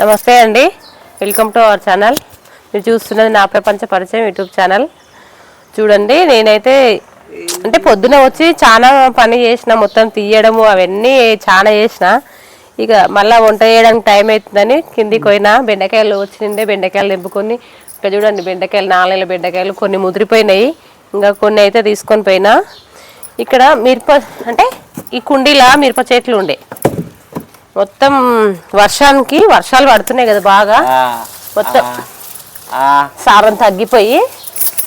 నమస్తే అండి. Welcome to our channel మీరు చూస్తున్నది నా ప్రపంచ పరిచయం యూట్యూబ్ ఛానల్ చూడండి నేనైతే అంటే పొద్దున వచ్చి చాలా పని చేసిన మొత్తం తీయడము అవన్నీ చాలా చేసిన. ఇక మళ్ళీ వంట చేయడానికి టైం అవుతుందని కిందికి పోయినా బెండకాయలు వచ్చిండే బెండకాయలు నింపుకొని ఇక్కడ చూడండి బెండకాయలు నాలుగు బెండకాయలు కొన్ని ముదిరిపోయినాయి. ఇంకా కొన్ని అయితే తీసుకొని పోయినా. ఇక్కడ మిరప అంటే ఈ కుండీలా మిరప చెట్లు ఉండే. మొత్తం వర్షానికి వర్షాలు పడుతున్నాయి కదా బాగా. మొత్తం సారం తగ్గిపోయి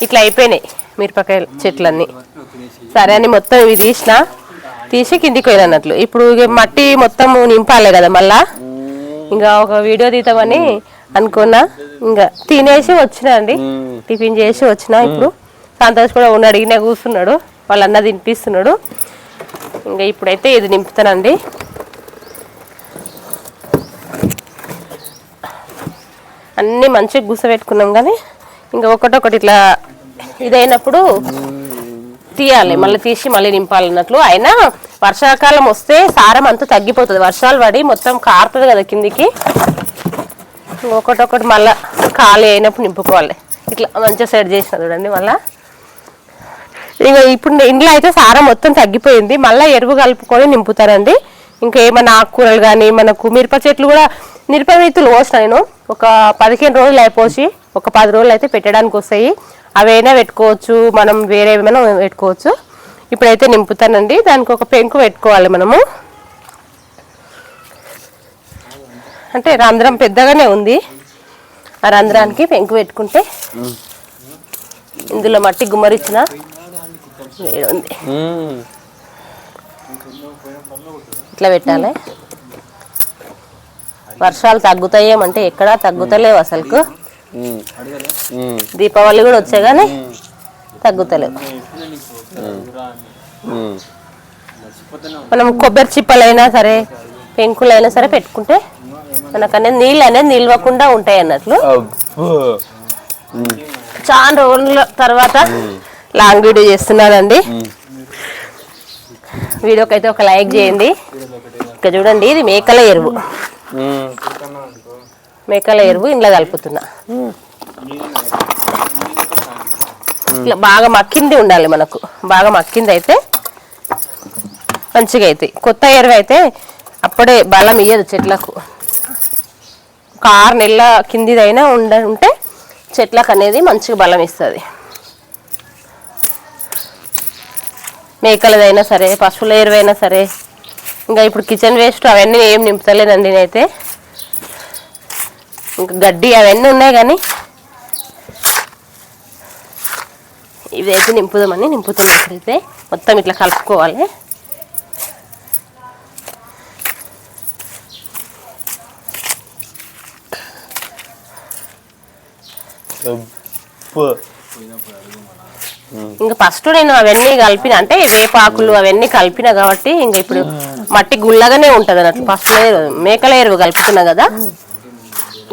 ఇట్లా అయిపోయినాయి మిరపకాయల చెట్లన్నీ. సరే అని మొత్తం ఇవి తీసిన తీసి కిందికి పోయిన అన్నట్లు ఇప్పుడు మట్టి మొత్తం నింపాలి కదా మళ్ళా. ఇంకా ఒక వీడియో తీద్దామని అనుకున్నా. ఇంకా తినేసి వచ్చిన అండి. టిఫిన్ చేసి వచ్చిన ఇప్పుడు. సంతోష్ కూడా ఉన్నాడు ఈయన కూర్చున్నాడు. వాళ్ళన్న తినిపిస్తున్నాడు. ఇంకా ఇప్పుడైతే ఇది నింపుతానండి. అన్నీ మంచిగా గుసపెట్టుకున్నాం కానీ ఇంకా ఒకటొకటి ఇట్లా ఇదైనప్పుడు తీయాలి. మళ్ళీ తీసి మళ్ళీ నింపాలన్నట్లు. అయినా వర్షాకాలం వస్తే సారం అంతా తగ్గిపోతుంది. వర్షాలు పడి మొత్తం కారుతుంది కదా కిందికి. ఒకటొకటి మళ్ళీ ఖాళీ అయినప్పుడు నింపుకోవాలి. ఇట్లా మంచిగా సెట్ చేసిన చూడండి మళ్ళీ. ఇంకా ఇప్పుడు ఇంట్లో అయితే సారం మొత్తం తగ్గిపోయింది. మళ్ళీ ఎరువు కలుపుకొని నింపుతారండి. ఇంకా ఏమైనా ఆకుకూరలు కానీ మనకు మిరప చెట్లు కూడా మిరప విత్తులు పోసిన నేను. ఒక పదిహేను రోజులు అయిపోసి ఒక పది రోజులు అయితే పెట్టడానికి వస్తాయి. అవైనా పెట్టుకోవచ్చు మనం వేరే ఏమైనా పెట్టుకోవచ్చు. ఇప్పుడైతే నింపుతానండి. దానికి ఒక పెంకు పెట్టుకోవాలి మనము. అంటే రంధ్రం పెద్దగానే ఉంది. ఆ రంధ్రానికి పెంకు పెట్టుకుంటే ఇందులో మట్టి గుమ్మరిచ్చిన వేడి ఉంది. ఇట్లా పెట్టాలి. వర్షాలు తగ్గుతాయేమంటే ఎక్కడా తగ్గుతలేవు అసలుకు. దీపావళి కూడా వచ్చాయి కానీ తగ్గుతలేవు. మనం కొబ్బరి చిప్పలైనా సరే పెంకులైనా సరే పెట్టుకుంటే మనకు అనేది నీళ్ళు అనేది నిల్వకుండా ఉంటాయి అన్నట్లు. చాలా రోజుల తర్వాత లాంగ్ వీడియో చేస్తున్నానండి. వీడియోకి అయితే ఒక లైక్ చేయండి. ఇక్కడ చూడండి ఇది మేకల ఎరువు. మేకల ఎరువు ఇంట్లో కలుపుతున్నా. ఇట్లా బాగా మక్కింది ఉండాలి మనకు. బాగా మక్కింది అయితే మంచిగా అవుతాయి కొత్త ఎరువు అయితే అప్పుడే బలం ఇయ్యదు చెట్లకు. ఒక ఆరు నెలల కిందిదైనా ఉండ ఉంటే చెట్లకు అనేది మంచిగా బలం ఇస్తుంది. మేకలదైనా సరే పశువుల ఎరువైనా సరే ఇంకా ఇప్పుడు కిచెన్ వేస్ట్ అవన్నీ ఏం నింపుతలేనండి నేనైతే. ఇంకా గడ్డి అవన్నీ ఉన్నాయి కానీ ఇదైతే నింపుదామని నింపుతున్నాం ఇప్పుడైతే. మొత్తం ఇట్లా కలుపుకోవాలి. ఇంకా ఫస్ట్ నేను అవన్నీ కలిపిన అంటే వేపాకులు అవన్నీ కలిపిన కాబట్టి ఇంకా ఇప్పుడు మట్టి గుల్లగానే ఉంటది అన్నట్లు. ఫస్ట్ లేరు మేకల ఎరువు కలుపుతున్నా కదా.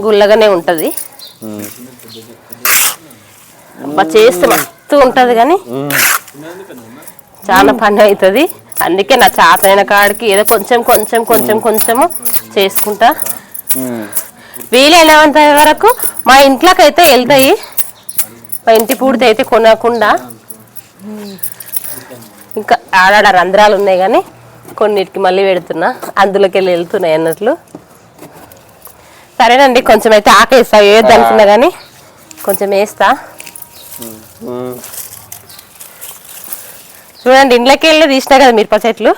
గుల్లగానే ఉంటది. అబ్బా చేస్తే మస్తు ఉంటది కానీ చాలా పని అవుతుంది అందుకే నా చాతైన కాడికి ఏదో కొంచెం కొంచెం కొంచెం కొంచెము చేసుకుంటా. వీలైనంత వరకు మా ఇంట్లోకి అయితే వెళ్తాయి. మా ఇంటి పూర్తి అయితే కొనకుండా. ఇంకా ఆడాడ రంధ్రాలు ఉన్నాయి కానీ కొన్నిటికి మళ్ళీ పెడుతున్నా. అందులోకి వెళ్ళి వెళ్తున్నాయి అన్నట్లు. సరేనండి కొంచెం అయితే ఆకేస్తా ఏది అనుకున్నా కానీ కొంచెం వేస్తా. చూడండి ఇంట్లోకి వెళ్ళి తీసినా కదా మిరప చెట్లు?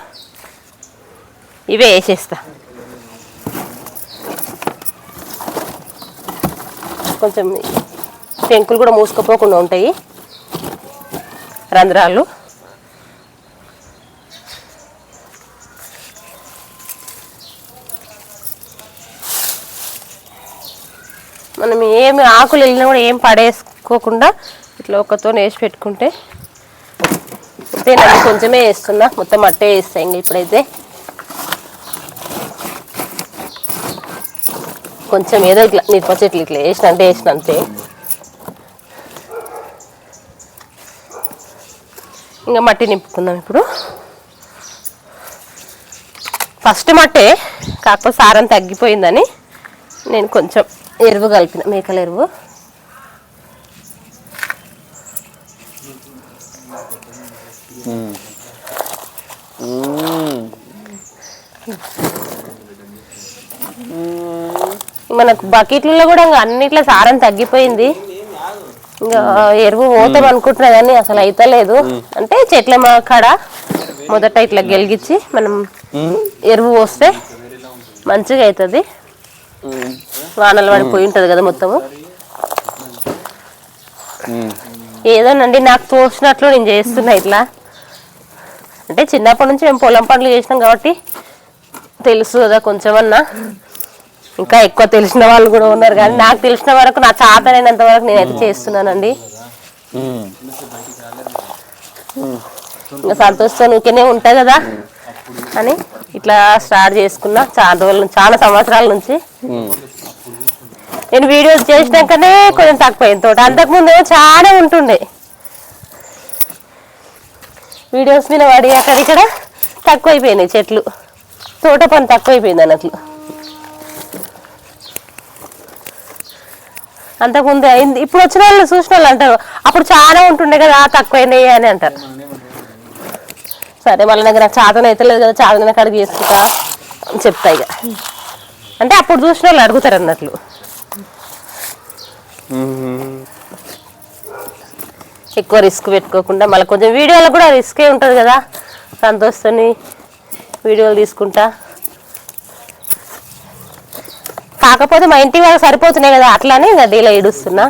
ఇవే వేసేస్తా. కొంచెం పెంకులు కూడా మూసుకుపోకుండా ఉంటాయి. రంధ్రాలు మనం ఏమి ఆకులు వెళ్ళినా కూడా ఏం పడేసుకోకుండా ఇట్లా ఒకతో వేసి పెట్టుకుంటే అంతేనండి కొంచెమే వేస్తున్నా. మొత్తం అట్టే వేస్తాయి ఇప్పుడైతే. కొంచెం ఏదో ఇట్లా మిరప చెట్లు ఇట్లా వేసిన అంటే వేసిన అంతే. ఇంకా మట్టి నింపుకుందాం ఇప్పుడు. ఫస్ట్ మట్టే కాకపోతే సారం తగ్గిపోయిందని నేను కొంచెం ఎరువు కలిపిన మేకల ఎరువు. మనకు బకెట్లలో కూడా ఇంకా అన్నిట్లో సారం తగ్గిపోయింది. ఇంకా ఎరువు పోతాం అనుకుంటున్నా కానీ అసలు అయితలేదు అంటే చెట్ల మా కాడ మొదట ఇట్లా గెలిగించి మనం ఎరువు పోస్తే మంచిగా అవుతుంది. వానలు పడిపోయి ఉంటుంది కదా మొత్తము. ఏదోనండి నాకు తోచినట్లు నేను చేస్తున్నా ఇట్లా. అంటే చిన్నప్పటి నుంచి మేము పొలం పనులు చేసినాం కాబట్టి తెలుసు కదా కొంచెమన్నా. ఇంకా ఎక్కువ తెలిసిన వాళ్ళు కూడా ఉన్నారు కానీ నాకు తెలిసిన వరకు నా చాతనైనంత వరకు నేనైతే చేస్తున్నానండి. ఇంకా సంతోషంతో నువ్వునే ఉంటా కదా అని. ఇట్లా స్టార్ట్ చేసుకున్నా చాలా రోజుల నుంచి చాలా సంవత్సరాల నుంచి. నేను వీడియోస్ చేసినాకనే కొంచెం తక్కువైంది తోట. అంతకుముందు చాలా ఉంటుండే. వీడియోస్ మీద పడి అక్కడిక్కడ తక్కువైపోయినాయి చెట్లు. తోట పని తక్కువైపోయింది అన్నట్లు. అంతకుముందు అయింది. ఇప్పుడు వచ్చిన వాళ్ళు చూసిన వాళ్ళు అంటారు అప్పుడు చాలా ఉంటుండే కదా తక్కువైనాయి అని అంటారు. సరే వాళ్ళ దగ్గర నాకు చాతన అయితే లేదు కదా చాతన కడిగి చేసుకుంటా అని చెప్తా ఇక. అంటే అప్పుడు చూసిన వాళ్ళు అడుగుతారు అన్నట్లు. ఎక్కువ రిస్క్ పెట్టుకోకుండా మళ్ళీ కొంచెం వీడియోలో కూడా రిస్కే ఉంటుంది కదా సంతోషతోని వీడియోలు తీసుకుంటా. కాకపోతే మా ఇంటి వాళ్ళకి సరిపోతున్నాయి కదా అట్లానే ఇంకా డీలో ఏడుస్తున్నా.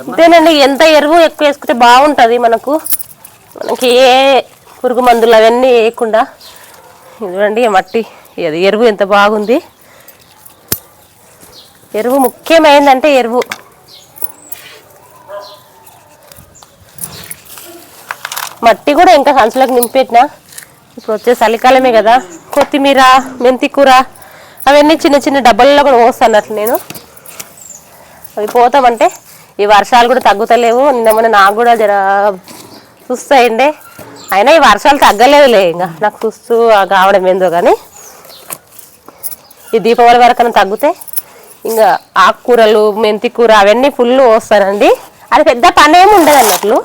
అంతేనండి ఎంత ఎరువు ఎక్కువ వేసుకుంటే బాగుంటుంది మనకు. మనకి ఏ పురుగు మందులు అవన్నీ వేయకుండా. ఇదిగోండి మట్టి అది ఎరువు ఎంత బాగుంది. ఎరువు ముఖ్యమైనదంటే ఎరువు. మట్టి కూడా ఇంకా సంచులకు నింపెట్టిన ఇప్పుడు వచ్చే చలికాలమే కదా. కొత్తిమీర మెంతి కూర అవన్నీ చిన్న చిన్న డబ్బాల్లో కూడా పోస్తాను అట్లా నేను. అవి పోతామంటే ఈ వర్షాలు కూడా తగ్గుతలేవు. నిన్న మొన్న నాకు కూడా జర చూస్తాయండి. అయినా ఈ వర్షాలు తగ్గలేదులే ఇంకా నాకు చూస్తూ కావడం ఏందో కానీ ఈ దీపావళి వరకు తగ్గితే ఇంకా ఆకుకూరలు మెంతి కూర అవన్నీ ఫుల్ పోస్తానండి అది పెద్ద పని ఏమి ఉండదు అన్నట్లు.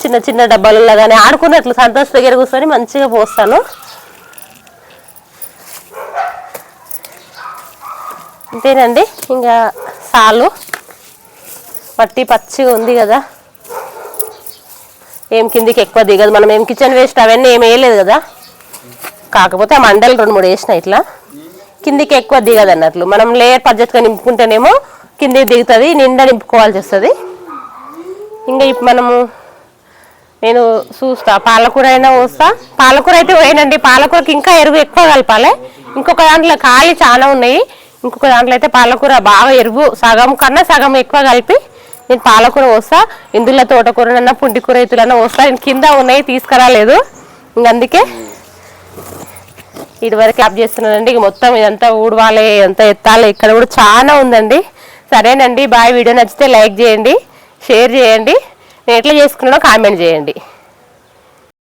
చిన్న చిన్న డబ్బాలలో కానీ ఆడుకున్నట్లు సంతోష్ దగ్గర కూర్చొని మంచిగా పోస్తాను. అంతేనండి ఇంకా సాలు. పట్టి పచ్చిగా ఉంది కదా. ఏం కిందికి ఎక్కువ దిగదు. మనం ఏం కిచెన్ వేస్ట్ అవన్నీ ఏం వేయలేదు కదా. కాకపోతే ఆ మండలు రెండు మూడు వేసిన ఇట్లా. కిందికి ఎక్కువ దిగదు అన్నట్లు. మనం లేయర్ పద్ధతిగా నింపుకుంటేనేమో కిందికి దిగుతుంది నిండా నింపుకోవాల్సి వస్తుంది. ఇంకా ఇప్పుడు మనము నేను చూస్తా. పాలకూర అయినా పోస్తా. పాలకూర అయితే పోయినండి. పాలకూరకి ఇంకా ఎరువు ఎక్కువ కలపాలి. ఇంకొక దాంట్లో ఖాళీ చాలా ఉన్నాయి. ఇంకొక దాంట్లో అయితే పాలకూర బాగా ఎరువు సగం కన్నా సగం ఎక్కువ కలిపి నేను పాలకూర పోస్తా ఇందులో తోటకూరనన్నా పుంటికూర ఇతులన్నా పోస్తా. నేను కింద ఉన్నాయి తీసుకురాలేదు. ఇంక అందుకే ఇటు వరకు చేస్తున్నానండి. ఇక మొత్తం ఇదంతా ఊడవాలి ఇదంతా ఎత్తాలి. ఇక్కడ కూడా చాలా ఉందండి. సరేనండి బాయ్. వీడియో నచ్చితే లైక్ చేయండి షేర్ చేయండి. నేను ఎట్లా చేసుకున్నానో కామెంట్ చేయండి.